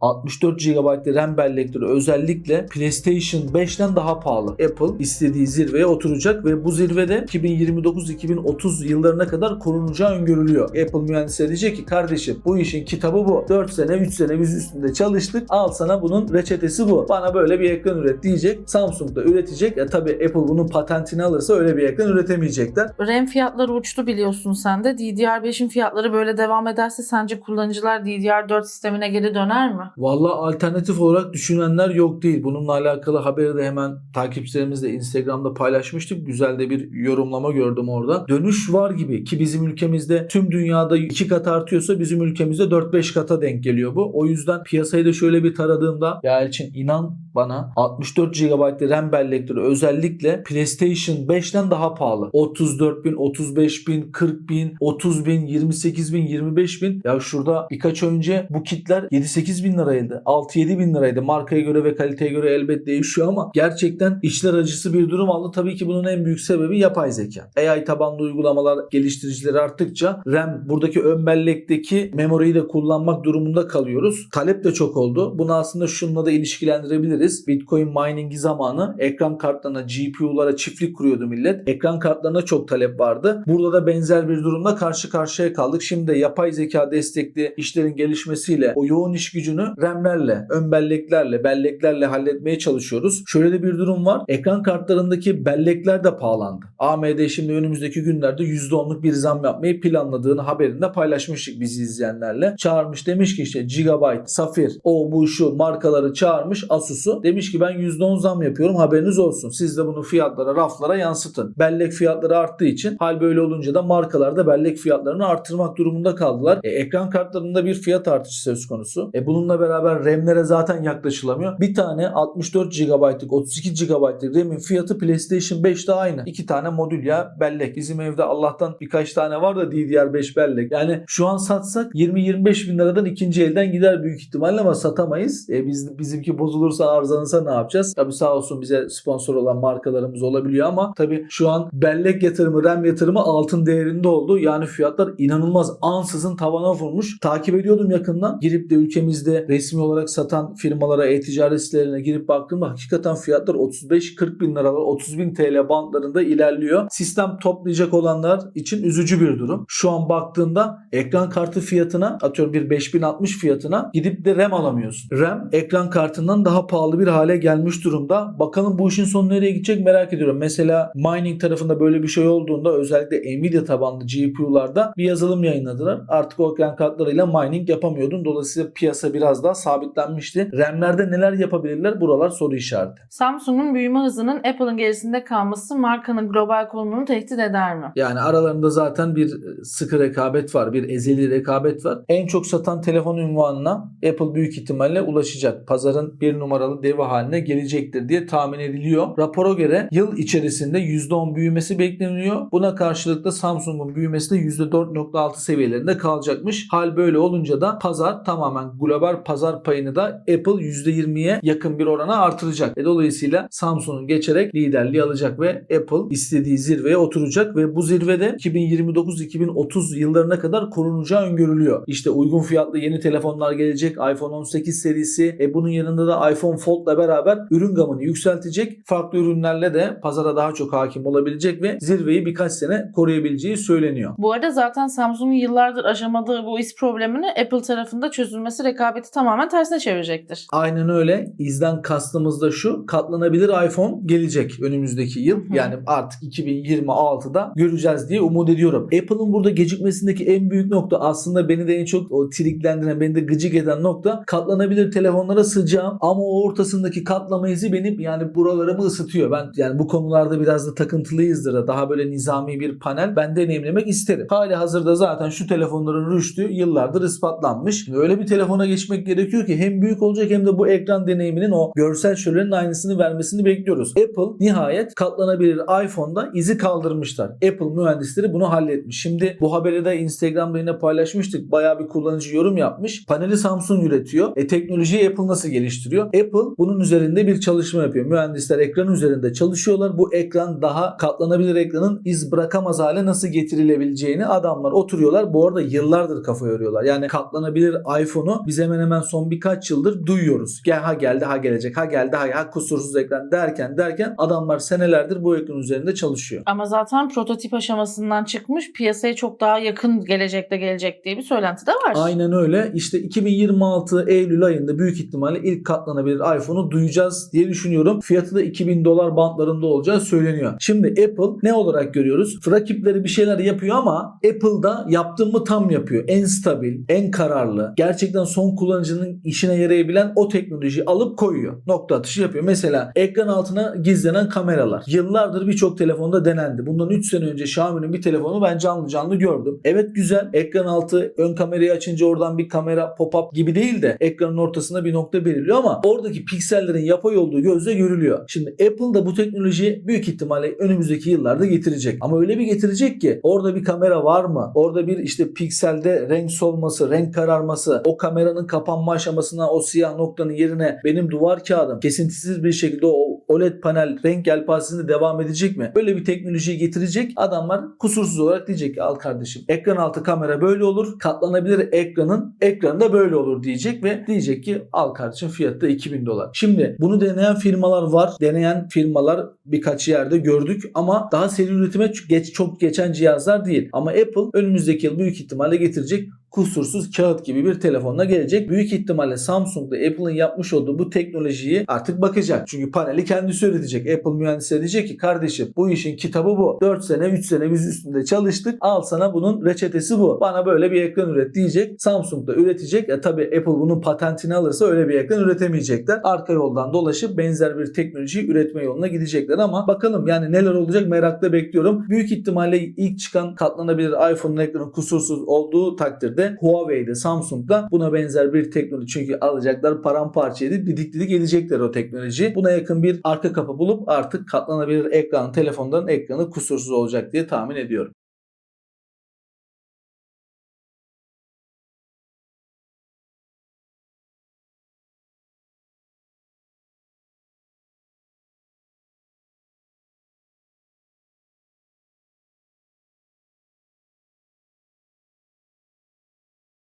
64 GB RAM bellekleri özellikle PlayStation 5'ten daha pahalı. Apple istediği zirveye oturacak ve bu zirvede 2029-2030 yıllarına kadar korunacağı öngörülüyor. Apple mühendisleri diyecek ki kardeşim bu işin kitabı bu. 4 sene 3 sene biz üstünde çalıştık. Al sana bunun reçetesi bu. Bana böyle bir ekran üret diyecek. Samsung da üretecek. E tabi Apple bunun patentini alırsa öyle bir ekran üretemeyecekler. RAM fiyatları uçtu biliyorsun sen de. DDR5'in fiyatları böyle devam ederse sence kullanıcılar DDR4 sistemine geri döner mi? Valla alternatif olarak düşünenler yok değil. Bununla alakalı haberi de hemen takipçilerimizle Instagram'da paylaşmıştık. Güzel de bir yorumlama gördüm orada. Dönüş var gibi ki bizim ülkemizde tüm dünyada 2 kat artıyorsa bizim ülkemizde 4-5 kata denk geliyor bu. O yüzden piyasayı da şöyle bir taradığımda ya Elçin inan bana 64 GB RAM bellekleri özellikle PlayStation 5'ten daha pahalı. 34 bin, 35 bin, 40 bin, 30 bin, 28 bin, 25 bin. Ya şurada birkaç önce bu kitler 7-8 bin liraydı. 6-7 bin liraydı. Markaya göre ve kaliteye göre elbet değişiyor ama gerçekten içler acısı bir durum aldı. Tabii ki bunun en büyük sebebi yapay zeka. AI tabanlı uygulamalar geliştiricileri arttıkça RAM buradaki ön bellekteki memoriyi de kullanmak durumunda kalıyoruz. Talep de çok oldu. Bunu aslında şununla da ilişkilendirebiliriz. Bitcoin mining'i zamanı ekran kartlarına, GPU'lara çiftlik kuruyordu millet. Ekran kartlarına çok talep vardı. Burada da benzer bir durumla karşı karşıya kaldık. Şimdi de yapay zeka destekli işlerin gelişmesiyle o yoğun iş gücünü RAM'lerle, ön belleklerle, belleklerle halletmeye çalışıyoruz. Şöyle de bir durum var. Ekran kartlarındaki bellekler de pahalandı. AMD şimdi önümüzdeki günlerde %10'luk bir zam yapmayı planladığını haberinde paylaşmıştık bizi izleyenlerle. Çağırmış demiş ki işte Gigabyte, Safir, o bu şu markaları çağırmış Asus'u. Demiş ki ben %10 zam yapıyorum haberiniz olsun. Siz de bunu fiyatlara, raflara yansıtın. Bellek fiyatları arttığı için hal böyle olunca da markalar da bellek fiyatlarını arttırmak durumunda kaldılar. E, ekran kartlarında bir fiyat artışı söz konusu. E, bununla beraber RAM'lere zaten yaklaşılamıyor. Bir tane 64 GB'lık 32 GB'lık RAM'in fiyatı PlayStation 5'te aynı. İki tane modül ya bellek. Bizim evde Allah'tan birkaç tane var da DDR5 bellek. Yani şu an satsak 20-25 bin liradan ikinci elden gider büyük ihtimalle ama satamayız. E, biz, bizimki bozulursa arızanırsa ne yapacağız? Tabi sağ olsun bize sponsor olan markalarımız olabiliyor ama tabi şu an bellek yatırımı, RAM yatırımı altın değerinde oldu. Yani fiyatlar inanılmaz ansızın tavana vurmuş. Takip ediyordum yakından. Girip de ülkemizde resmi olarak satan firmalara, e-ticaret sitelerine girip baktığımda hakikaten fiyatlar 35-40 bin liralar, 30 bin TL bandlarında ilerliyor. Sistem toplayacak olanlar için üzücü bir durum. Şu an baktığında ekran kartı fiyatına atıyorum bir 5060 fiyatına gidip de RAM alamıyorsun. RAM ekran kartından daha pahalı bir hale gelmiş durumda. Bakalım bu işin sonu nereye gidecek merak ediyorum. Mesela mining tarafında böyle bir şey olduğunda özellikle Nvidia tabanlı GPU'larda bir yazılım yayınladılar. Artık o ekran kartlarıyla mining yapamıyordun. Dolayısıyla piyasa biraz daha sabitlenmişti. RAM'lerde neler yapabilirler? Buralar soru işareti. Samsung'un büyüme hızının Apple'ın gerisinde kalması markanın global konumunu tehdit eder mi? Yani aralarında zaten bir sıkı rekabet var. Bir ezeli rekabet var. En çok satan telefon ünvanına Apple büyük ihtimalle ulaşacak. Pazarın bir numaralı devi haline gelecektir diye tahmin ediliyor. Rapora göre yıl içerisinde %10 büyümesi bekleniyor. Buna karşılık da Samsung'un büyümesi de %4.6 seviyelerinde kalacakmış. Hal böyle olunca da pazar tamamen global pazar payını da Apple %20'ye yakın bir orana artıracak. E dolayısıyla Samsung'un geçerek liderliği alacak ve Apple istediği zirveye oturacak ve bu zirvede 2029-2030 yıllarına kadar korunacağı öngörülüyor. İşte uygun fiyatlı yeni telefonlar gelecek. iPhone 18 serisi. E bunun yanında da iPhone Fold'la beraber ürün gamını yükseltecek. Farklı ürünlerle de pazara daha çok hakim olabilecek ve zirveyi birkaç sene koruyabileceği söyleniyor. Bu arada zaten Samsung'un yıllardır aşamadığı bu iz problemini Apple tarafında çözülmesi rekabeti tamamen tersine çevirecektir. Aynen öyle. İzden kastımız da şu. Katlanabilir iPhone gelecek önümüzdeki yıl. hı. Yani artık 2026'da göreceğiz diye umut ediyorum. Apple'ın burada gecikmesindeki en büyük nokta aslında beni de en çok o triklendiren, beni de gıcık eden nokta katlanabilir telefonlara sıcağım ama o ortasındaki katlama izi benim yani buralarımı ısıtıyor. Ben yani bu konularda biraz da takıntılıyızdır. Daha böyle nizami bir panel ben deneyimlemek isterim. Hali hazırda zaten şu telefonların rüştü yıllardır ispatlanmış. Öyle bir telefona geçmek gerekiyor ki hem büyük olacak hem de bu ekran deneyiminin o görsel şölenin aynısını vermesini bekliyoruz. Apple nihayet katlanabilir iPhone'da izi kaldırmışlar. Apple mühendisleri bunu halletmiş. Şimdi bu haberi de Instagram'da yine paylaşmıştık. Bayağı bir kullanıcı yorum yapmış. Paneli Samsung üretiyor. E teknolojiyi Apple nasıl geliştiriyor? Apple bunun üzerinde bir çalışma yapıyor. Mühendisler ekran üzerinde çalışıyorlar. Bu ekran daha katlanabilir ekranın iz bırakamaz hale nasıl getirilebileceğini adamlar oturuyorlar. Bu arada yıllardır kafa yoruyorlar. Yani katlanabilir iPhone'u biz hemen hemen hemen son birkaç yıldır duyuyoruz. Gel ha geldi ha gelecek ha geldi ha, ha kusursuz ekran derken derken adamlar senelerdir bu ekran üzerinde çalışıyor. Ama zaten prototip aşamasından çıkmış piyasaya çok daha yakın gelecekte gelecek diye bir söylenti de var. Aynen öyle. İşte 2026 Eylül ayında büyük ihtimalle ilk katlanabilir iPhone'u duyacağız diye düşünüyorum. Fiyatı da 2000 dolar bantlarında olacağı söyleniyor. Şimdi Apple ne olarak görüyoruz? Rakipleri bir şeyler yapıyor ama Apple'da yaptığımı tam yapıyor. En stabil, en kararlı, gerçekten son kullanıcının işine yarayabilen o teknolojiyi alıp koyuyor. Nokta atışı yapıyor. Mesela ekran altına gizlenen kameralar. Yıllardır birçok telefonda denendi. Bundan 3 sene önce Xiaomi'nin bir telefonu ben canlı canlı gördüm. Evet güzel. Ekran altı ön kamerayı açınca oradan bir kamera pop-up gibi değil de ekranın ortasında bir nokta belirliyor ama oradaki piksellerin yapay olduğu gözle görülüyor. Şimdi Apple da bu teknolojiyi büyük ihtimalle önümüzdeki yıllarda getirecek. Ama öyle bir getirecek ki orada bir kamera var mı? Orada bir işte pikselde renk solması, renk kararması, o kameranın kapanma aşamasına o siyah noktanın yerine benim duvar kağıdım kesintisiz bir şekilde o OLED panel renk yelpazesinde devam edecek mi? Böyle bir teknolojiyi getirecek adamlar kusursuz olarak diyecek ki al kardeşim ekran altı kamera böyle olur. Katlanabilir ekranın ekranı da böyle olur diyecek ve diyecek ki al kardeşim fiyatı da 2000 dolar. Şimdi bunu deneyen firmalar var. Deneyen firmalar birkaç yerde gördük ama daha seri üretime geç, çok geçen cihazlar değil. Ama Apple önümüzdeki yıl büyük ihtimalle getirecek kusursuz kağıt gibi bir telefonla gelecek. Büyük ihtimalle Samsung da Apple'ın yapmış olduğu bu teknolojiyi artık bakacak. Çünkü paneli kendisi üretecek. Apple mühendisleri diyecek ki kardeşim bu işin kitabı bu. 4 sene 3 sene biz üstünde çalıştık. Al sana bunun reçetesi bu. Bana böyle bir ekran üret diyecek. Samsung da üretecek. E tabi Apple bunun patentini alırsa öyle bir ekran üretemeyecekler. Arka yoldan dolaşıp benzer bir teknolojiyi üretme yoluna gidecekler ama bakalım yani neler olacak merakla bekliyorum. Büyük ihtimalle ilk çıkan katlanabilir iPhone'un ekranı kusursuz olduğu takdirde Huawei'de Samsung'da buna benzer bir teknoloji çünkü alacaklar paramparça edip didik didik edecekler o teknoloji. Buna yakın bir arka kapı bulup artık katlanabilir ekran telefonların ekranı kusursuz olacak diye tahmin ediyorum.